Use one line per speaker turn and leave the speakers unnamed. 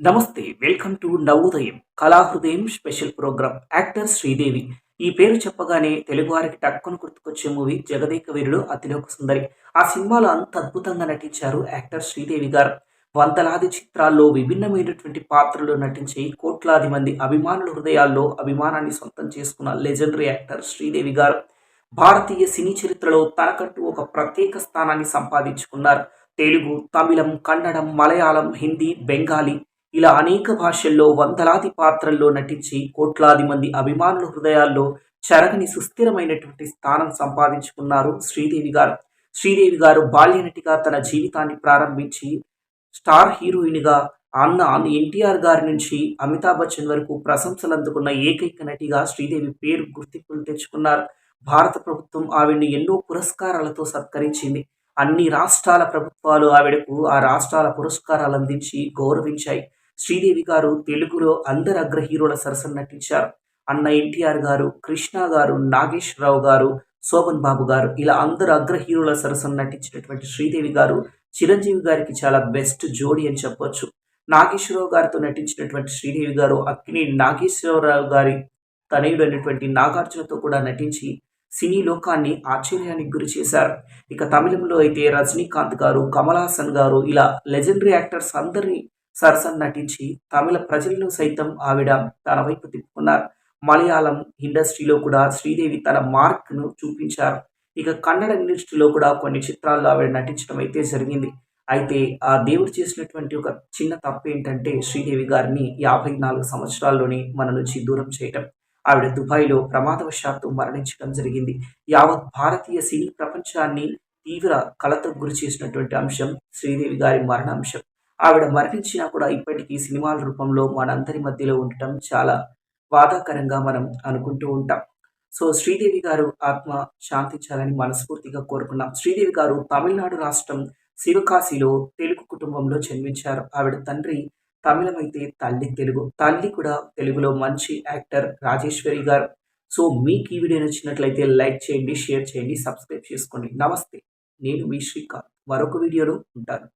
నమస్తే welcome to Navodayam Kalahrudayam special program actor Sridevi. ఈ పేరు చెప్పగానే తెలుగు వారికి గుర్తుకొచ్చే మూవీ జగదేక వీరుడు అతిలోక సుందరి. ఆ సినిమాలో అంత అద్భుతంగా నటించారు యాక్టర్ శ్రీదేవి గారు. వందలాది చిత్రాల్లో విభిన్నమైనటువంటి పాత్రలు నటించి కోట్లాది మంది అభిమానుల హృదయాల్లో అభిమానాన్ని సొంతం చేసుకున్న లెజెండరీ యాక్టర్ శ్రీదేవి గారు. భారతీయ సినీ చరిత్రలో తనకంటూ ఒక ప్రత్యేక స్థానాన్ని సంపాదించుకున్నారు. తెలుగు తమిళం కన్నడం మలయాళం హిందీ బెంగాలీ ఇలా అనేక భాషల్లో వందలాది పాత్రల్లో నటించి కోట్లాది మంది అభిమానుల హృదయాల్లో చెరగని సుస్థిరమైనటువంటి స్థానం సంపాదించుకున్నారు శ్రీదేవి గారు. శ్రీదేవి గారు బాల్య నటిగా తన జీవితాన్ని ప్రారంభించి స్టార్ హీరోయిన్గా అన్న ఎన్టీఆర్ గారి నుంచి అమితాబ్ బచ్చన్ వరకు ప్రశంసలు అందుకున్న ఏకైక నటిగా శ్రీదేవి పేరు గుర్తింపులు తెచ్చుకున్నారు. భారత ప్రభుత్వం ఆవిడ్ని ఎన్నో పురస్కారాలతో సత్కరించింది. అన్ని రాష్ట్రాల ప్రభుత్వాలు ఆవిడకు ఆ రాష్ట్రాల పురస్కారాలు అందించి గౌరవించాయి. శ్రీదేవి గారు తెలుగులో అందరు అగ్ర హీరోల సరసన నటించారు. అన్న ఎన్టీఆర్ గారు కృష్ణ గారు నాగేశ్వరరావు గారు శోభన్ బాబు గారు ఇలా అందరు అగ్ర హీరోల సరసన నటించినటువంటి శ్రీదేవి గారు చిరంజీవి గారికి చాలా బెస్ట్ జోడి అని చెప్పొచ్చు. నాగేశ్వరరావు గారితో నటించినటువంటి శ్రీదేవి గారు అక్కిని నాగేశ్వరరావు గారి తనయుడు అనేటువంటి నాగార్జునతో కూడా నటించి సినీ లోకాన్ని ఆశ్చర్యానికి గురి చేశారు. ఇక తమిళంలో అయితే రజనీకాంత్ గారు కమల్ హాసన్ గారు ఇలా లెజెండరీ యాక్టర్స్ అందరినీ సరసన నటించి తమిళ ప్రజలను సైతం ఆవిడ తన వైపు తిప్పుకున్నారు. మలయాళం ఇండస్ట్రీలో కూడా శ్రీదేవి తన మార్క్ను చూపించారు. ఇక కన్నడ ఇండస్ట్రీలో కూడా కొన్ని చిత్రాల్లో ఆవిడ నటించడం అయితే జరిగింది. అయితే ఆ దేవుడు చేసినటువంటి ఒక చిన్న తప్పు ఏంటంటే శ్రీదేవి గారిని యాభై నాలుగు సంవత్సరాల్లోనే మన నుంచి దూరం చేయటం. ఆవిడ దుబాయ్లో ప్రమాదవశాత్తు మరణించడం జరిగింది. యావత్ భారతీయ సినీ ప్రపంచాన్ని తీవ్ర కలతకు గురి చేసినటువంటి అంశం శ్రీదేవి గారి మరణ అంశం. ఆవిడ మరణించినా కూడా ఇప్పటికీ సినిమాల రూపంలో మనందరి మధ్యలో ఉండటం చాలా బాధాకరంగా మనం అనుకుంటూ ఉంటాం. సో శ్రీదేవి గారు ఆత్మ శాంతించాలని మనస్ఫూర్తిగా కోరుకున్నాం. శ్రీదేవి గారు తమిళనాడు రాష్ట్రం శివకాశిలో తెలుగు కుటుంబంలో జన్మించారు. ఆవిడ తండ్రి తమిళమైతే తల్లి తెలుగు. తల్లి కూడా తెలుగులో మంచి యాక్టర్ రాజేశ్వరి గారు. సో మీకు ఈ వీడియో నచ్చినట్లయితే లైక్ చేయండి షేర్ చేయండి సబ్స్క్రైబ్ చేసుకోండి. నమస్తే నేను మీ శ్రీకాంత్. మరొక వీడియోలో ఉంటాను.